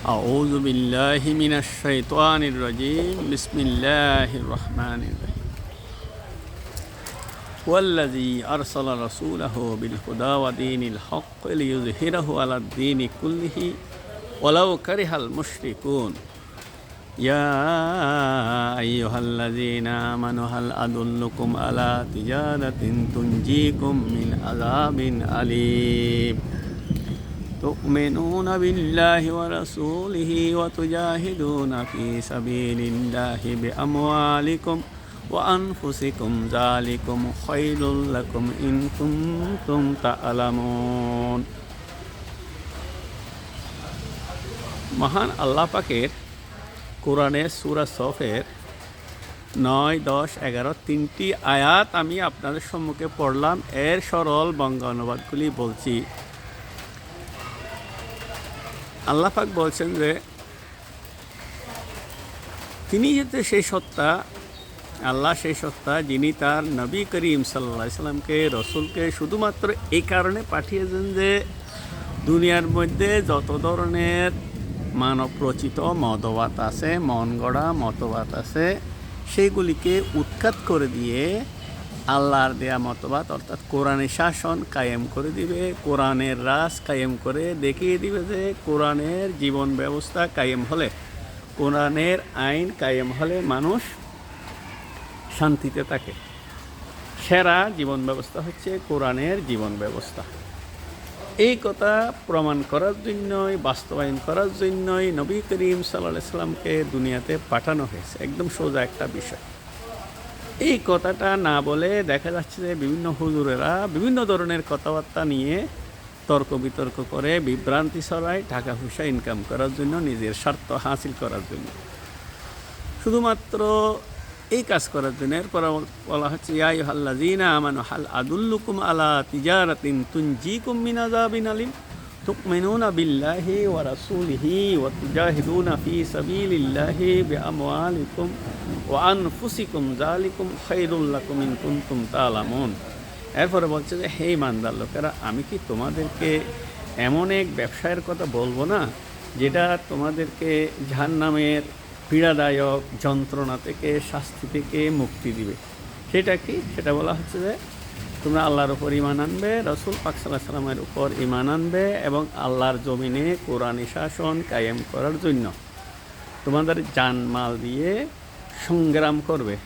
أعوذ بالله من الشيطان الرجيم. بسم الله الرحمن الرحيم. والذي أرسل رسوله بالهدى ودين الحق ليظهره على الدين كله ولو كره المشركون. يا أيها الذين آمنوا هل أدلكم على تجارة تنجيكم من عذاب أليم؟ تؤمنون بالله ورسوله وتجاهدون في سبيل الله بأموالكم وأنفسكم ذلكم خير لكم إن كنتم تعلمون মহান আল্লাহ পাকের কোরআনের সুরা সফের নয় দশ এগারো তিনটি আয়াত আমি আপনাদের সম্মুখে পড়লাম এর সরল বঙ্গ অনুবাদগুলি বলছি আল্লাহ পাক বলছেন যে, তিনি যেতে সেই সত্তা, আল্লাহ সেই সত্তা, যিনি তার নবী করিম সাল্লা সাল্লামকে, রসুলকে শুধুমাত্র এই কারণে পাঠিয়েছেন যে, দুনিয়ার মধ্যে যত ধরনের মানব রচিত মতবাদ আছে মন গড়া মতবাদ আছে, সেইগুলিকে উৎখাত করে দিয়ে আল্লাহর দেয়া মতবাদ, অর্থাৎ কোরআনের শাসন কায়েম করে দিবে, কোরআনের রাস কায়েম করে দেখিয়ে দিবে যে কোরআনের জীবন ব্যবস্থা কায়েম হলে, কোরআনের আইন কায়েম হলে মানুষ শান্তিতে থাকে। সেরা জীবন ব্যবস্থা হচ্ছে কোরআনের জীবন ব্যবস্থা। এই কথা প্রমাণ করার জন্যই, বাস্তবায়ন করার জন্যই নবী করিম সাল্লাহ সাল্লামকে দুনিয়াতে পাঠানো হয়েছে। একদম সোজা একটা বিষয়। এই কথাটা না বলে দেখা যাচ্ছে যে বিভিন্ন হুজুরেরা বিভিন্ন ধরনের কথাবার্তা নিয়ে তর্ক বিতর্ক করে, বিভ্রান্তি ছড়ায়, টাকা পয়সা ইনকাম করার জন্য, নিজের স্বার্থ হাসিল করার জন্য। শুধুমাত্র এই কাজ করার জন্য। এরপর বলা হচ্ছে ইয়াই হাল্লা জিনা আমানু, হাল আদুল্লুকুম আলা তিজারাতিন তুনজিকুম মিন তুকমিনুনা বিল্লাহি ওয়া রাসূলিহি ওয়া তুজাহিদুনা ফি সাবিলিল্লাহি বিআমওয়ালিকুম ওয়া আনফুসিকুম যালিকুম খায়রুল লাকুম ইন কুনতুম তা'লামুন এরপরে বলছে যে, হে ইমানদার লোকেরা, আমি কি তোমাদেরকে এমন এক ব্যবসায়ের কথা বলব না, যেটা তোমাদেরকে জাহান্নামের পীড়াদায়ক যন্ত্রণা থেকে, শাস্তি থেকে মুক্তি দিবে? সেটা কি? সেটা বলা হচ্ছে যে তোমরা আল্লাহর উপর ইমান আনবে, রসুল পাক সাল্লাহ সাল্লামের উপর ইমান আনবে এবং আল্লাহর জমিনে কোরআনী শাসন কায়েম করার জন্য তোমাদের জানমাল দিয়ে সংগ্রাম করবে।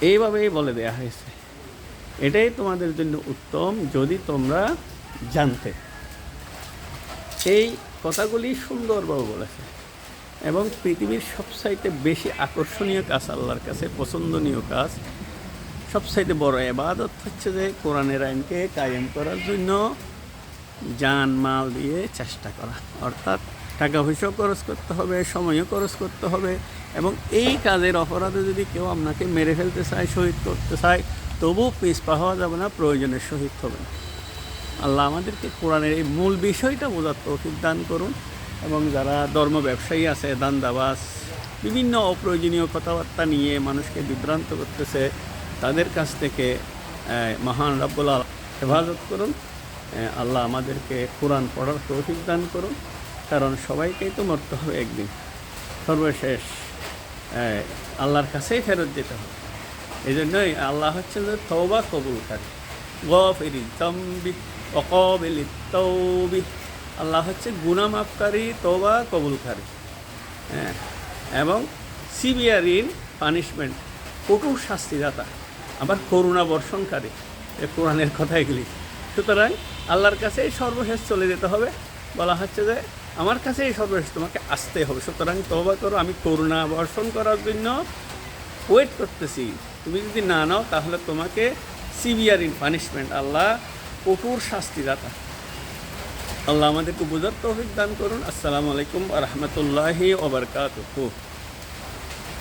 এইভাবেই বলে দেয়া হয়েছে। এটাই তোমাদের জন্য উত্তম যদি তোমরা জানতে। এই কথাগুলি সুন্দরভাবে বলেছে এবং পৃথিবীর সবসাইতে বেশি আকর্ষণীয় কাজ আল্লাহর কাছে পছন্দনীয় কাজ সবসাইতে বড় এবাদত হচ্ছে যে কোরআনের আইনকে কায়েম করার জন্য যান মাল দিয়ে চেষ্টা করা। অর্থাৎ টাকা পয়সাও খরচ করতে হবে, সময়ও খরচ করতে হবে এবং এই কাজের অপরাধে যদি কেউ আপনাকে মেরে ফেলতে চায়, শহীদ করতে চায় তবু পিছপা হওয়া যাবে না প্রয়োজনের শহীদ হবে না আল্লাহ আমাদেরকে কোরআনের এই মূল বিষয়টা বোঝার তৌফিক দান করুন এবং যারা ধর্ম ব্যবসায়ী আছে দান্দাবাস বিভিন্ন অপ্রয়োজনীয় কথাবার্তা নিয়ে মানুষকে বিভ্রান্ত করতেছে তাদের কাছ থেকে মহান রব্বুল হেফাজত করুন। আল্লাহ আমাদেরকে কোরআন পড়ার তৌফিক দান করুন। কারণ সবাইকেই তো মরতে হবে একদিন। সর্বশেষ আল্লাহর কাছেই ফেরত যেতে হবে। এই জন্যই আল্লাহ হচ্ছেন যে তৌবা কবুলকারী। গফিরি তম্বি অকবিলি তৌবি আল্লাহ হচ্ছে গুনামাপকারী তৌবা কবুলকারী। হ্যাঁ এবং সিবিআর ইন পানিশমেন্ট, কঠোর শাস্তিদাতা। আবার করুণা বর্ষণকারী এ কোরআনের কথাইগুলি সুতরাং আল্লাহর কাছে সর্বশেষ চলে যেতে হবে। বলা হচ্ছে যে আমার কাছে এই সর্বশেষ তোমাকে আসতে হবে। সুতরাং তবা করো, আমি করুণা বর্ষণ করার জন্য ওয়েট করতেছি। তুমি যদি না নাও, তাহলে তোমাকে সিভিয়ার ইন পানিশমেন্ট আল্লাহ কঠোর শাস্তিদাতা আল্লাহ আমাদেরকে বোঝার তৌফিক দান করুন। আসসালামু আলাইকুম রহমতুল্লাহি ওবরকাত